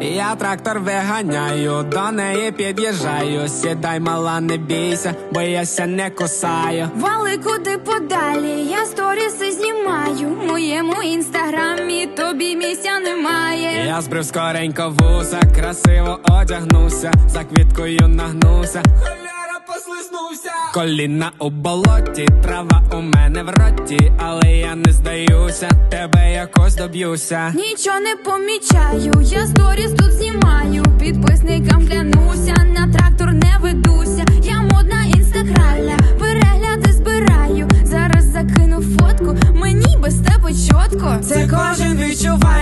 Я трактор виганяю, до неї під'їжджаю. Сідай, мала, не бійся, бо я ся не кусаю. Вали куди подалі, я сторіси знімаю. В моєму інстаграмі тобі місця немає. Я збрив скоренько вуса, красиво одягнувся, за квіткою нагнувся. Холяра. Коліна у болоті, трава у мене в роті, але я не здаюся, тебе якось доб'юся. Нічого не помічаю, я сторіс тут знімаю. Підписникам клянуся, на трактор не ведуся. Я модна інстагральна, перегляди збираю. Зараз закину фотку, мені без тебе чітко. Це кожен відчуває,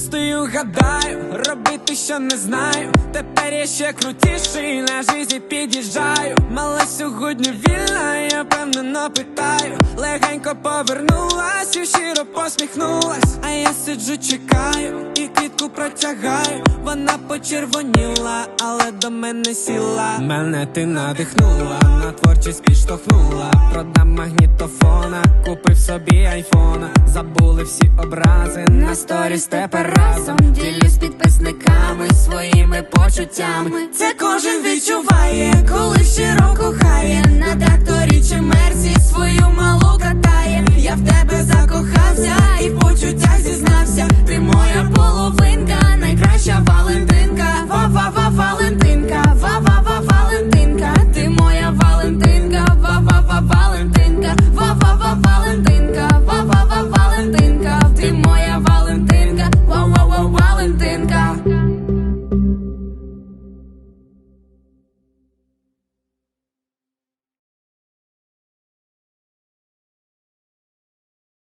стою, гадаю, робити що не знаю. Тепер я ще крутіший, на житті під'їжджаю. Мала сьогодні вільна, я певнено питаю. Легенько повернулась і щиро посміхнулась. А я сиджу, чекаю і квітку протягаю. Вона почервоніла, але до мене сіла. Мене ти надихнула, на творчість підштовхнула. Продам магнітофона, купив собі айфона. Забули всі образи на сторіс тепер разом. ділюсь підписниками своїми почуттями. Це кожен відчуває,